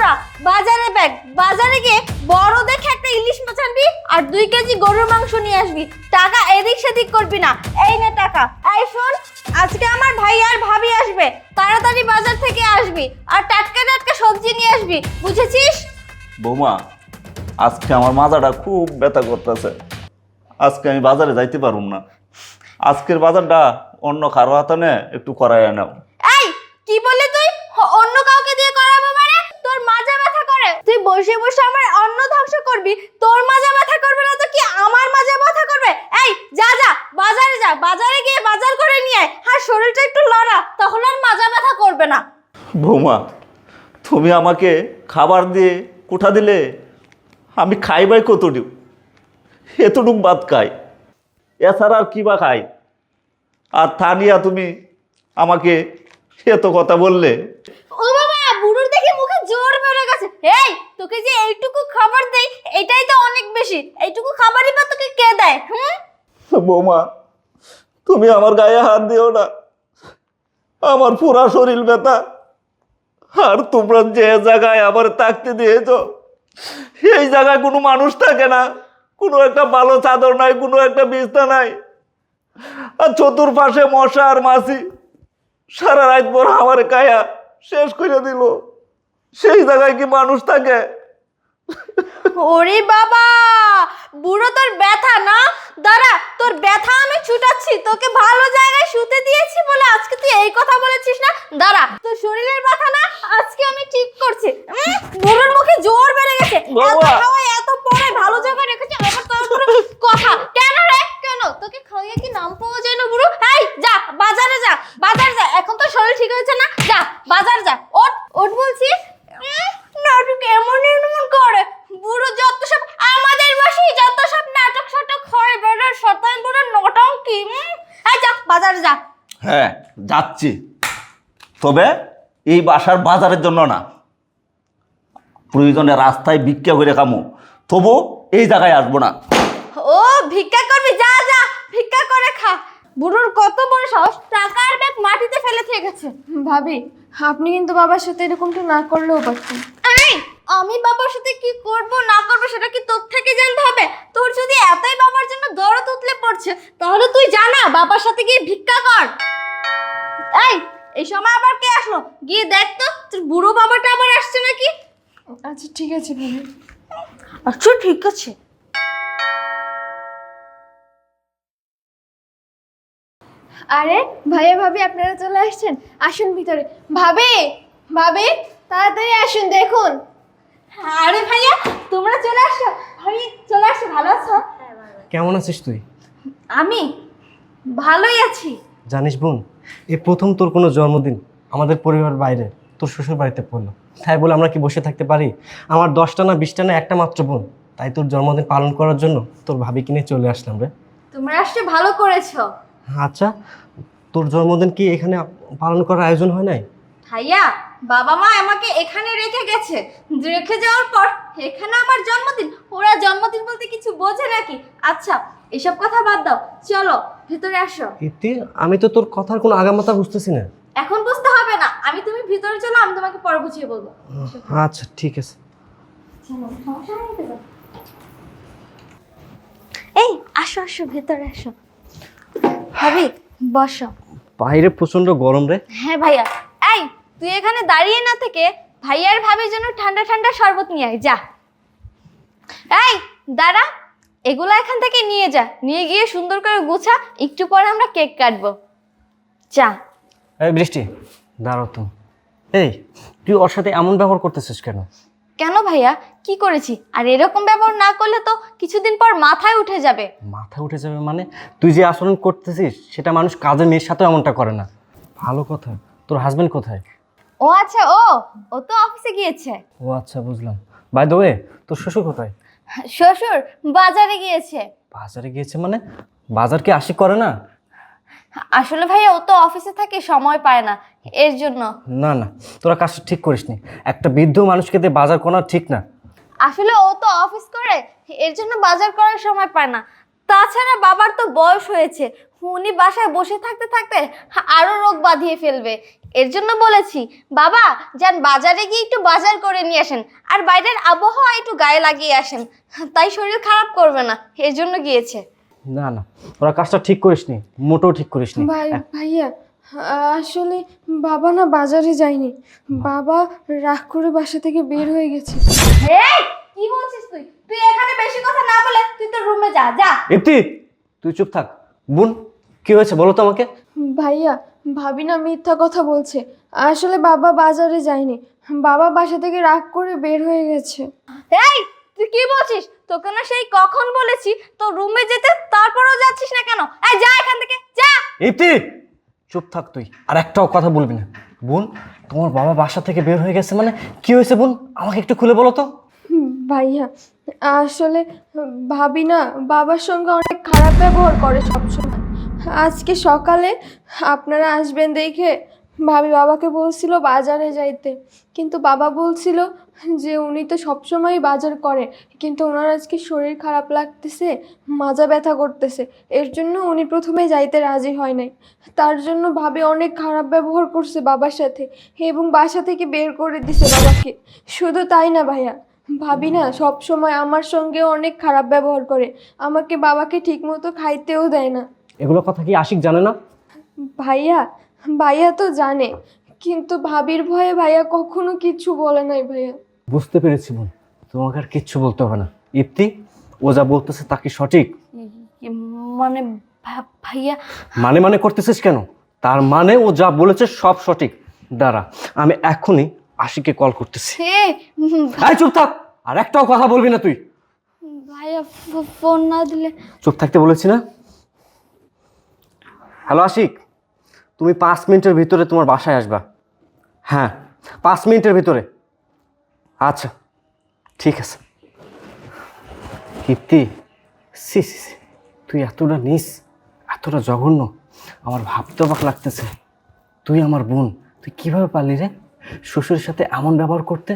বুড়া বাজারে ব্যাগ। বাজারে গিয়ে বড় দেখে একটা ইলিশ মাছ আনবি আর দুই কেজি গরুর মাংস নিয়ে আসবি। টাকা এদিক সেদিক করবি না। এই নে টাকা। এই শোন আজকে আমার ভাই আর ভাবি আসবে। তাড়াতাড়ি বাজার থেকে আসবি আর টাটকা টাটকা সবজি নিয়ে আসবি। বুঝেছিস? বৌমা আজকে আমার মাজাটা খুব ব্যথা করতেছে। আজকে আমি বাজারে যাইতে পারুম না। আজকের বাজারটা অন্য কারও হাতে একটু করাই নাও। এই কি বলে তুই হ- অন্য কাউকে দিয়ে করাবো মানে তোর মাজা ব্যথা করে তুই বসে বসে আমার অন্ন ধ্বংস করবি, তোর মাজা ব্যথা করবে না তো কি আমার মাজা ব্যথা করবে? এই, যা যা, বাজারে যা, বাজারে গিয়ে বাজার করে নিয়ে আয়। আর শরীরটা একটু লড়া, তখন আর মাজা ব্যথা করবে না। বৌমা, তুমি আমাকে খাবার দিয়ে কোঠা দিলে আমি খাইবাই কতটুক? এতটুক বাদ খাই। এছাড়া আর কী বা খাই? আর থানিয়া তুমি আমাকে এত কথা বললে ও বাবা বুড়োর দেখে মুখে জোর বেড়ে গেছে এই, তোকে যে এইটুকু খাবার দেই, এটাই তো অনেক বেশি। এইটুকু খাবারই বা তোকে কে দেয়, হুম? বৌমা, তুমি আমার গায়ে হাত দিও না। আমার পুরা শরীর ব্যথা। আর তোমরা যে জায়গায় আবার থাকতে দিয়েছ, সেই জায়গায় কোনো মানুষ থাকে না। কোনো একটা ভালো চাদর নাই, কোনো একটা বিছনা নাই। আর চতুর্পাশে মশা আর মাছি। সারা রাত পর আমার কায়া শেষ করে দিল। সেই জায়গায় কি মানুষ থাকে? ওরে বাবা বুড়ো তোর ব্যথা না? দাঁড়া তোর ব্যথা আমি ছুটাচ্ছি তোকে ভালো জায়গায় শুতে দিয়েছি বলে আজকে তুই এই কথা বলেছিস না? দাঁড়া তোর শরীরের ব্যথা না আজকে আমি ঠিক করছি। উম, বুড়োর মুখে জোর বেড়ে গেছে। এত বাবা। এত পরে ভালো জায়গায় রেখেছি আবার তোর কথা। কেন রে? কেন? তোকে খাওয়াইয়ে কি নাম পাওয়া যায় না বুড়ো এই যা বাজারে যা বাজার যা এখন তো শরীর ঠিক হয়েছে না যা বাজার যা ওঠ ওঠ বলছি উম, নাটক এমন এমন করে বুড়ো যত সব আমাদের বাসি যত সব নাটক সাটক হয় বেড়ার শতান বুড়ো নটাও কি উম, এই যা বাজার যা হ্যাঁ যাচ্ছি তবে এই বাসার বাজারের জন্য না। প্রয়োজনে রাস্তায় ভিক্ষা করে খামো। তবু এই জায়গায় আসব না। ও ভিক্ষা করবি যা যা ভিক্ষা করে খা। বুড়োর কত বড় সাহস টাকার ব্যাগ মাটিতে ফেলে থেকে গেছে। ভাবি আপনি কিন্তু বাবার সাথে এরকমটা না করলেও পারতেন। এই আমি বাবার সাথে কি করব না করব সেটা কি তোর থেকে জানতে হবে? তোর যদি এতই বাবার জন্য দরদ উতলে পড়ছে তাহলে তুই জানা বাবার সাথে গিয়ে ভিক্ষা কর। এই এই সময় আবার কে আসলো? গিয়ে দেখ তো তোর বুড়ো বাবাটা আবার আসছে নাকি? আচ্ছা ঠিক আছে ভাবি আচ্ছা ঠিক আছে। আরে ভাইয়া ভাবি আপনারা চলে আসছেন? আসুন ভিতরে। ভাবি ভাবি তাড়াতাড়ি আসুন দেখুন। আরে ভাইয়া তোমরা চলে আসো। ভাই চলে আসো ভালো আছো? কেমন আছিস তুই? আমি ভালোই আছি। জানিস বোন এই প্রথম তোর কোনো জন্মদিন আমাদের পরিবার বাইরে তোর শ্বশুর বাড়িতে পড়ল। তাই বলে আমরা কি বসে থাকতে পারি? আমার দশটা না বিশটা না একটা মাত্র বোন। তাই তোর জন্মদিন পালন করার জন্য তোর ভাবি কিনে চলে আসলাম রে। তোমরা আসতে ভালো করেছ। আচ্ছা তোর জন্মদিন কি এখানে পালন করার আয়োজন হয় নাই? ভাইয়া বাবা মা আমাকে এখানে রেখে গেছে। রেখে যাওয়ার পর এখানে আমার জন্মদিন। ওরা জন্মদিন বলতে কিছু বোঝে নাকি? আচ্ছা এসব কথা বাদ দাও। চলো ভিতরে আসো। ইতি আমি তো তোর কথার কোনো আগামাতা বুঝতেছি না। এখন বুঝতে হবে না। আমি তুমি ভিতরে চলো আমি তোমাকে পরে বুঝিয়ে বলব। আচ্ছা ঠিক আছে? এই আসো আসো ভেতরে আসো। ভাবি বসো। বাইরে প্রচণ্ড গরম রে। হ্যাঁ ভাইয়া। এই তুই এখানে দাঁড়িয়ে না থেকে ভাইয়ার ভাবির জন্য ঠান্ডা ঠান্ডা শরবত নিয়ে আয় যা। এই দাঁড়া। এগুলো এখান থেকে নিয়ে যা। নিয়ে গিয়ে সুন্দর করে গুছা একটু পরে আমরা কেক কাটবো। চা এই বৃষ্টি দাঁড়াও তো। এই তুই ওর সাথে এমন ব্যবহার করতেছিস কেন? কেন ভাইয়া? কি করেছি? আর এরকম ব্যবহার না করলে তো কিছুদিন পর মাথায় উঠে যাবে। মাথায় উঠে যাবে মানে? তুই যে আচরণ করতেছিস সেটা মানুষ কাজের মেয়ের সাথেও এমনটা করে না। ভালো কথা। তোর হাজবেন্ড কোথায়? ও আচ্ছা ও ও তো অফিসে গিয়েছে। ও আচ্ছা বুঝলাম। বাই দ্য ওয়ে তোর শ্বশুর কোথায়? শ্বশুর বাজারে গিয়েছে। বাজারে গিয়েছে মানে? বাজার কি আসি করে না? আসলে ভাইয়া ও তো অফিসে থাকে সময় পায় না। এর জন্য। না না তোরা কাজ ঠিক করিস নি একটা বৃদ্ধ মানুষকে দিয়ে বাজার করা ঠিক না। আসলে ও তো অফিস করে এর জন্য বাজার করার সময় পায় না। তাছাড়া বাবার তো বয়স হয়েছে। উনি বাসায় বসে থাকতে থাকতে আরও রোগ বাঁধিয়ে ফেলবে। এর জন্য বলেছি বাবা যান বাজারে গিয়ে একটু বাজার করে নিয়ে আসেন আর বাইরের আবহাওয়া একটু গায়ে লাগিয়ে আসেন। তাই শরীর খারাপ করবে না এর জন্য গিয়েছে। না না ওরা কাজটা ঠিক করিসনি মোটেও ঠিক করিসনি। ভাই ভাইয়া আসলে বাবা না বাজারে যায়নি। বাবা রাগ করে বাসা থেকে বের হয়ে গেছে। এই কি বলছিস তুই? তুই এখানে বেশি কথা না বলে তুই তো রুমে যা যা। ইপ্তি তুই চুপ থাক। বোন কি হয়েছে বলো তো আমাকে? ভাইয়া ভাবি না মিথ্যা কথা বলছে। আসলে বাবা বাজারে যায়নি। বাবা বাসা থেকে রাগ করে বের হয়ে গেছে। এই তুই কি বলছিস? তোকে না সেই কখন বলেছি তো রুমে যেতে তারপরেও যাচ্ছিস না কেন? এই যা এখান থেকে যা! ইপ্তি চুপ থাক তুই আর একটাও কথা বলবি না। বোন তোমার বাবা বাসা থেকে বের হয়ে গেছে মানে কি হয়েছে বোন? আমাকে একটু খুলে বলো তো। ভাইয়া আসলে ভাবি না বাবার সঙ্গে অনেক খারাপ ব্যবহার করে সবসময়। আজকে সকালে আপনারা আসবেন দেখে ভাবি বাবাকে বলছিল বাজারে যাইতে। কিন্তু বাবা বলছিল যে উনি তো সবসময় বাজার করে, কিন্তু ওনার আজকে শরীর খারাপ লাগতেছে, মাজা ব্যথা করতেছে। এর জন্য উনি প্রথমে যাইতে রাজি হয় নাই। তার জন্য ভাবি অনেক খারাপ ব্যবহার করছে বাবার সাথে এবং বাসা থেকে বের করে দিছে বাবাকে। শুধু তাই না ভাইয়া, ভাবি না, সবসময় আমার সঙ্গেও অনেক খারাপ ব্যবহার করে। আমাকে বাবাকে ঠিকমতো খাইতেও দেয় না। এগুলো কথা কি আশিক জানে না? ভাইয়া ভাইয়া তো জানে কিন্তু ভাবির ভয়ে ভাইয়া কখনো কিচ্ছু বলে নাই ভাইয়া। বুঝতে পেরেছি বোন তোমাকে আর কিচ্ছু বলতে হবে না। ইপ্তি ও যা বলতেছে তা কি সঠিক? মানে ভাইয়া মানে মানে করতেছিস কেন? তার মানে ও যা বলেছে সব সঠিক। দাঁড়া আমি এখনই আশিকে কল করতেছি। এই চুপ থাক আর একটাও কথা বলবি না তুই। ভাইয়া ফোন না দিলে চুপ থাকতে বলেছি না? হ্যালো আশিক, তুমি পাঁচ মিনিটের ভিতরে তোমার বাসায় আসবা। হ্যাঁ পাঁচ মিনিটের ভিতরে। আচ্ছা ঠিক আছে। কীর্তি সি সি তুই এতটা নিস, এতটা জঘন্য, আমার ভাবতে অবাক লাগতেছে। তুই আমার বোন, তুই কীভাবে পারলি রে? শ্বশুরের সাথে এমন ব্যবহার করতে?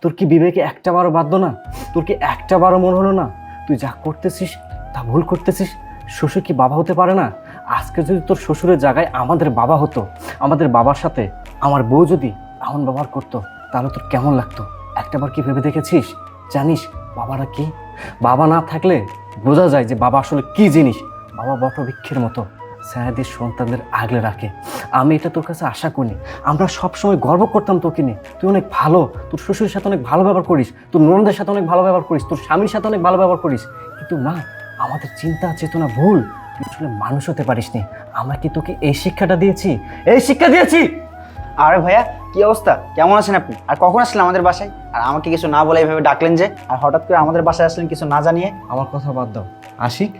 তোর কি বিবেকে একটা বারো বাধ্য না? তোর কি একটা বারো মনে হলো না? তুই যা করতেছিস, তা ভুল করতেছিস? শ্বশুর কি বাবা হতে পারে না? আজকে যদি তোর শ্বশুরের জায়গায় আমাদের বাবা হতো, আমাদের বাবার সাথে, আমার বউ যদি এমন ব্যবহার করতো, তাহলে তোর কেমন লাগতো? একটাবার কি ভেবে দেখেছিস? জানিস, বাবারা কি? বাবা না থাকলে বোঝা যায় যে বাবা আসলে কি জিনিস। বাবা বটবৃক্ষের মতো, স্যারদের সন্তানদের আগলে রাখে। আমি এটা তোর কাছে আশা করি। আমরা সবসময় গর্ব করতাম তোকে নিয়ে। তুই অনেক ভালো, তোর শ্বশুরের সাথে অনেক ভালো ব্যবহার করিস, তোর ননদের সাথে অনেক ভালো ব্যবহার করিস, তোর স্বামীর সাথে অনেক ভালো ব্যবহার করিস। কিন্তু না, আমাদের চিন্তা, চেতনা ভুল। আসলে মানুষ হতে পারিসনি। আমরা কি তোকে এই শিক্ষাটা দিয়েছি? এই শিক্ষা দিয়েছি! আরে ভাইয়া কি অবস্থা? কেমন আছেন আপনি? আর কখন আসলেন আমাদের বাসায়? আর আমাকে কিছু না বলে এইভাবে ডাকলেন যে আর হঠাৎ করে আমাদের বাসায় আসলেন কিছু না জানিয়ে? আমার কথা বাদ দাও। আশিক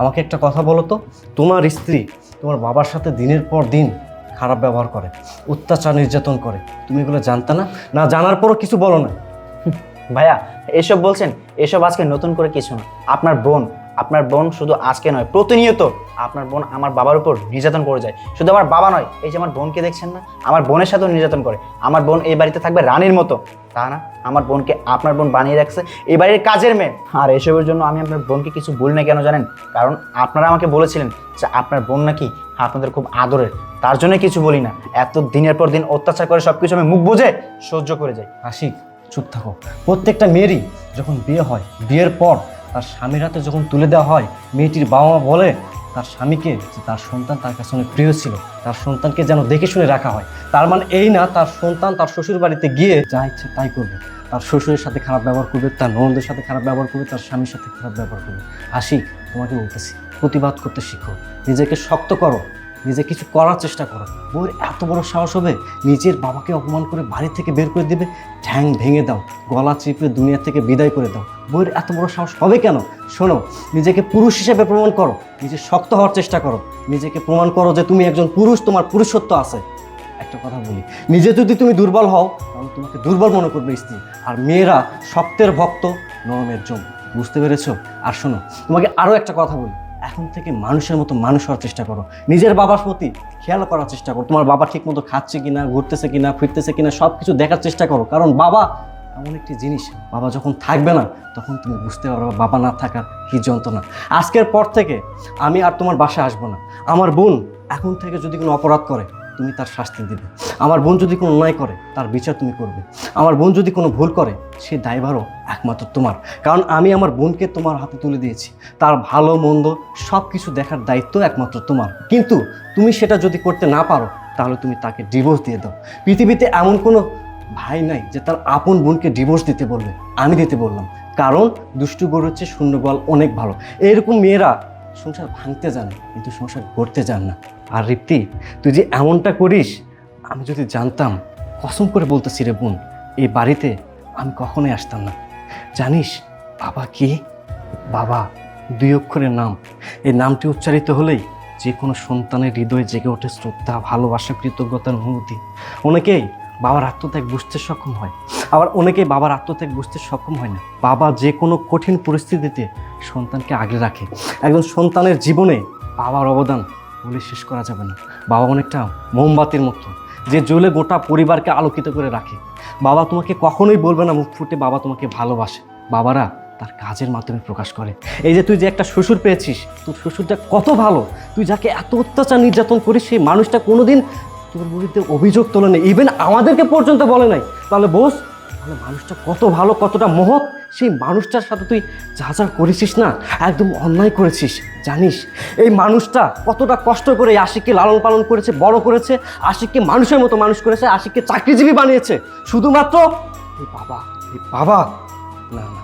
আমাকে একটা কথা বলো তো। তোমার স্ত্রী তোমার বাবার সাথে দিনের পর দিন খারাপ ব্যবহার করে অত্যাচার নির্যাতন করে। তুমি এগুলো জানতে না? না জানার পরও কিছু বলো না। ভাইয়া এসব বলছেন এসব আজকে নতুন করে কিছু না। আপনার বোন আপনার বোন শুধু আজকে নয়, প্রতিনিয়ত আপনার বোন আমার বাবার উপর নির্যাতন করে যায়। শুধু আমার বাবা নয়, এই যে আমার বোনকে দেখছেন না, আমার বোনের সাথেও নির্যাতন করে। আমার বোন এই বাড়িতে থাকবে রানীর মতো। তা না, আমার বোনকে আপনার বোন বানিয়ে রাখছে, এই বাড়ির কাজের মেয়ে। আর এসবের জন্য আমি আপনার বোনকে কিছু বলি না কেন জানেন? কারণ আপনারা আমাকে বলেছিলেন যে আপনার বোন নাকি আপনাদের খুব আদরের। তার জন্য কিছু বলি না। এত দিনের পর দিন অত্যাচার করে সব কিছু আমি মুখ বুঝে সহ্য করে যাই। আশিক, চুপ থাকো। প্রত্যেকটা মেয়েরই যখন বিয়ে হয়, বিয়ের পর তার স্বামীর হাতে যখন তুলে দেওয়া হয়, মেয়েটির বাবা মা বলে, তার স্বামীকে যে তার সন্তান তার কাছে অনেক প্রিয় ছিল, তার সন্তানকে যেন দেখে শুনে রাখা হয়। তার মানে এই না, তার সন্তান তার শ্বশুর বাড়িতে গিয়ে যা ইচ্ছে তাই করবে। তার শ্বশুরের সাথে খারাপ ব্যবহার করবে, তার ননদের সাথে খারাপ ব্যবহার করবে, তার স্বামীর সাথে খারাপ ব্যবহার করবে। আশিক তোমাকে বলতেছি, প্রতিবাদ করতে শিখো। নিজেকে শক্ত করো। নিজে কিছু করার চেষ্টা করো। বউয়ের এত বড় সাহস হবে, নিজের বাবাকে অপমান করে বাড়ি থেকে বের করে দেবে, ঠ্যাং ভেঙে দাও, গলা চিপে দুনিয়া থেকে বিদায় করে দাও। বউয়ের এত বড় সাহস হবে কেন? শোনো, নিজেকে পুরুষ হিসেবে প্রমাণ করো, নিজে শক্ত হওয়ার চেষ্টা করো। নিজেকে প্রমাণ করো যে তুমি একজন পুরুষ, তোমার পুরুষত্ব আছে। একটা কথা বলি, নিজে যদি তুমি দুর্বল হও, তাহলে তোমাকে দুর্বল মনে করবে স্ত্রী। আর মেয়েরা শক্তের ভক্ত, নরমের জম বুঝতে পেরেছ? আর শোনো, তোমাকে আরও একটা কথা বলি। এখন থেকে মানুষের মতো মানুষ হওয়ার চেষ্টা করো। নিজের বাবার প্রতি খেয়াল করার চেষ্টা করো। তোমার বাবা ঠিক মতো খাচ্ছে কিনা, ঘুরতেছে কিনা, ফিরতেছে কিনা সব কিছু দেখার চেষ্টা করো। কারণ বাবা এমন একটি জিনিস, বাবা যখন থাকবে না, তখন তুমি বুঝতে পারবে বাবা না থাকার কি যন্ত্রণা। আজকের পর থেকে আমি আর তোমার বাসায় আসব না। আমার বোন এখন থেকে যদি কোনো অপরাধ করে তুমি তার শাস্তি দিবে। আমার বোন যদি কোনো অন্যায় করে, তার বিচার তুমি করবে। আমার বোন যদি কোনো ভুল করে, সে দায়ভারও একমাত্র তোমার। কারণ আমি আমার বোনকে তোমার হাতে তুলে দিয়েছি। তার ভালো, মন্দ সব কিছু দেখার দায়িত্ব একমাত্র তোমার। কিন্তু তুমি সেটা যদি করতে না পারো, তাহলে তুমি তাকে ডিভোর্স দিয়ে দাও। পৃথিবীতে এমন কোনো ভাই নাই যে তার আপন বোনকে ডিভোর্স দিতে বলবে। আমি দিতে বললাম। কারণ দুষ্টু গরু হচ্ছে শূন্য গোয়াল অনেক ভালো। এরকম মেয়েরা সংসার ভাঙতে জানে, কিন্তু সংসার করতে জান না। আর রিপ্তি, তুই যে এমনটা করিস, আমি যদি জানতাম, কসম করে বলতেছি রে বোন, এই বাড়িতে আমি কখনোই আসতাম না। জানিস, বাবা কি? বাবা, দুই অক্ষরের নাম। এই নামটি উচ্চারিত হলেই যে কোনো সন্তানের হৃদয়ে জেগে ওঠে শ্রদ্ধা, ভালোবাসা, কৃতজ্ঞতার অনুভূতি। অনেকেই বাবার আত্মত্যাগ বুঝতে সক্ষম হয়। আবার অনেকেই বাবার আত্মত্যাগ বুঝতে সক্ষম হয় না। বাবা যে কোনো কঠিন পরিস্থিতিতে সন্তানকে আগলে রাখে। একজন সন্তানের জীবনে বাবার অবদান বলে শেষ করা যাবে না। বাবা অনেকটা মোমবাতির মতো, যে জ্বলে গোটা পরিবারকে আলোকিত করে রাখে। বাবা তোমাকে কখনোই বলবে না মুখ ফুটে বাবা তোমাকে ভালোবাসে। বাবারা তার কাজের মাধ্যমে প্রকাশ করে। এই যে তুই যে একটা শ্বশুর পেয়েছিস, তোর শ্বশুরটা কত ভালো। তুই যাকে এত অত্যাচার নির্যাতন করিস, সেই মানুষটা কোনোদিন তোর বিরুদ্ধে অভিযোগ তোলে নেই ইভেন আমাদেরকে পর্যন্ত বলে নাই। তাহলে বোস, তাহলে মানুষটা কত ভালো, কতটা মহৎ সেই মানুষটার সাথে তুই যা যা করেছিস না, একদম অন্যায় করেছিস, জানিস? এই মানুষটা কতটা কষ্ট করে আশিককে লালন পালন করেছে, বড় করেছে, আশিককে মানুষের মতো মানুষ করেছে, আশিককে চাকরিজীবী বানিয়েছে। শুধুমাত্র বাবা এই বাবা। না না,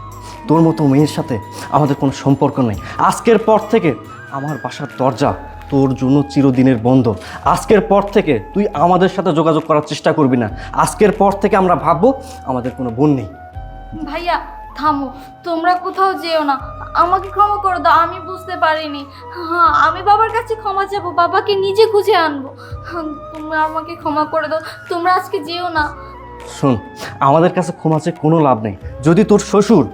তোর মতো মেয়ের সাথে আমাদের কোনো সম্পর্ক নেই। আজকের পর থেকে আমার বাসার দরজা তোর জন্য চিরদিনের বন্ধ। আজকের পর থেকে তুই আমাদের সাথে যোগাযোগ করার চেষ্টা করবি না। আজকের পর থেকে আমরা ভাববো আমাদের কোনো বোন নেই। ভাইয়া থামো তোমরা কোথাও যেও না। আমাকে ক্ষমা করে দাও আমি বুঝতে পারিনি। হ্যাঁ আমি বাবার কাছে ক্ষমা চাবো বাবাকে নিজে খুঁজে আনব। হ্যাঁ, তোমরা আমাকে ক্ষমা করে দাও তোমরা আজকে যেও না। শোন আমাদের কাছে ক্ষমা চেয়ে কোনো লাভ নেই। যদি তোর শ্বশুর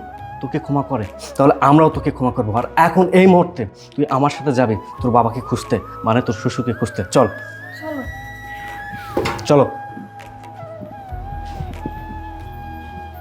তোকে ক্ষমা করে তাহলে আমরাও তোকে ক্ষমা করব। আর এখন এই মুহূর্তে তুই আমার সাথে যাবি তোর বাবাকে খুঁজতে মানে তোর শ্বশুরকে খুঁজতে। চল। চলো। চলো।